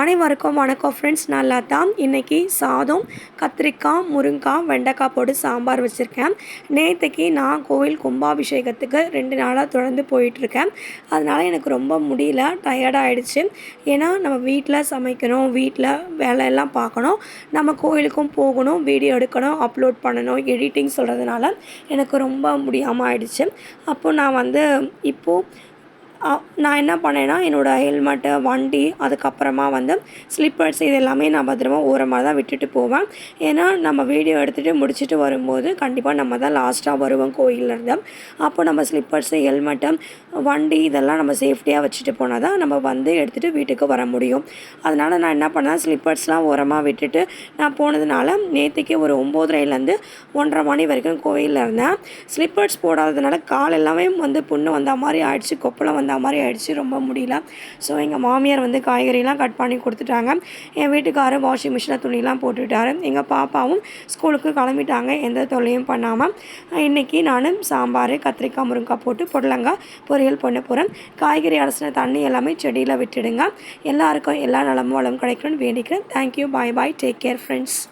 அனைவருக்கும் வணக்கம் ஃப்ரெண்ட்ஸ் நல்லா தான் இன்றைக்கி சாதம் கத்திரிக்காய் முருங்காய் வெண்டைக்காய் போட்டு சாம்பார் வச்சுருக்கேன். நேற்றுக்கு நான் கோவில் கும்பாபிஷேகத்துக்கு ரெண்டு நாளாக தொடர்ந்து போயிட்டுருக்கேன். அதனால் எனக்கு ரொம்ப முடியல டயர்டாகிடுச்சு ஏன்னா நம்ம வீட்டில் சமைக்கணும் வீட்டில் வேலையெல்லாம் பார்க்கணும். நம்ம கோயிலுக்கும் போகணும் வீடியோ எடுக்கணும் அப்லோட் பண்ணணும் எடிட்டிங் சொல்கிறதுனால எனக்கு ரொம்ப முடியாமல் ஆயிடுச்சு. அப்போது நான் வந்து இப்போது நான் என்ன பண்ணேன்னா என்னோடய ஹெல்மெட்டு வண்டி அதுக்கப்புறமா வந்து ஸ்லிப்பர்ஸ் இது எல்லாமே நான் பத்திரமா ஓரமாக தான் விட்டுட்டு போவேன். ஏன்னா நம்ம வீடியோ எடுத்துகிட்டு முடிச்சுட்டு வரும்போது கண்டிப்பாக நம்ம தான் லாஸ்ட்டாக வருவோம் கோயிலேருந்து அப்போ நம்ம ஸ்லிப்பர்ஸு ஹெல்மெட்டு வண்டி இதெல்லாம் நம்ம சேஃப்டியாக வச்சுட்டு போனால் தான் நம்ம வந்து எடுத்துகிட்டு வீட்டுக்கு வர முடியும். அதனால் நான் என்ன பண்ணேன் ஸ்லிப்பர்ஸ்லாம் ஓரமாக விட்டுட்டு நான் போனதுனால நேற்றுக்கே ஒரு ஒம்போதரைலேருந்து ஒன்றரை மணி வரைக்கும் கோயிலில் இருந்தேன். ஸ்லிப்பர்ஸ் போடாததுனால கால் எல்லாமே வந்து புண்ணு வந்த மாதிரி ஆயிடுச்சு கொப்பளம் வந்து மாதிரி ஆகிடுச்சு ரொம்ப முடியல. ஸோ எங்கள் மாமியார் வந்து காய்கறிலாம் கட் பண்ணி கொடுத்துட்டாங்க. என் வீட்டுக்காரர் வாஷிங் மிஷினில் துணிலாம் போட்டுவிட்டாரு எங்கள் பாப்பாவும் ஸ்கூலுக்கு கிளம்பிட்டாங்க எந்த தொல்லையும் பண்ணாமல் இன்றைக்கி நான் சாம்பார் கத்திரிக்காய் முருங்காய் போட்டு புடலங்காய் பொரியல் பண்ண போகிறேன் காய்கறி அலசின தண்ணி எல்லாமே செடியில் விட்டுடுங்க. எல்லாருக்கும் எல்லா நலமும் வளம் கிடைக்கணும்னு வேண்டிக்கிறேன். Thank you bye bye take care friends